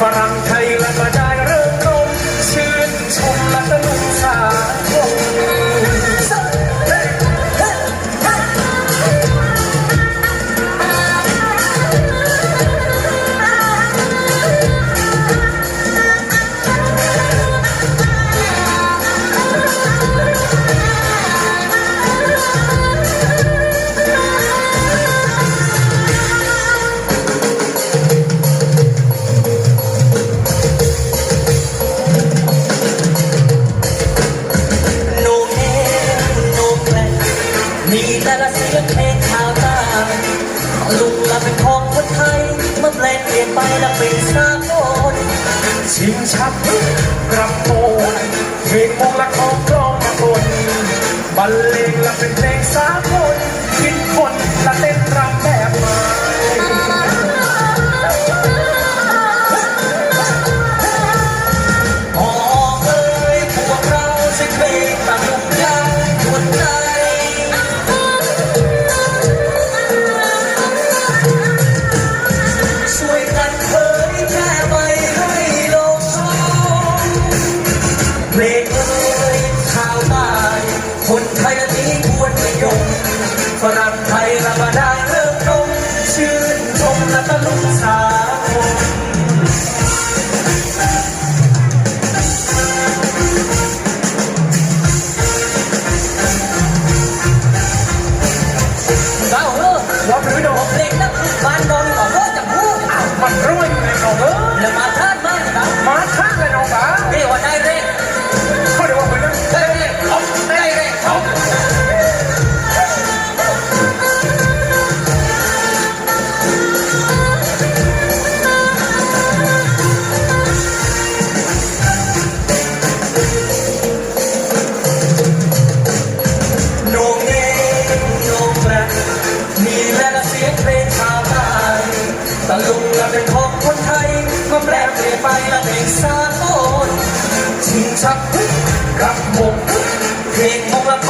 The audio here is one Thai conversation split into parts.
Barranca. ทยมาแปลงเปลี่ยนไปแล้วเป็นสากนชิงชักกระโปนเพลงวงละครกลองมาบนบรรเลงและเป็นเพลงสากนคิดคนและเต้น ชิงชักรับวงเพลงของรัก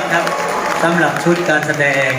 ากครับสำหรับชุดการแสดง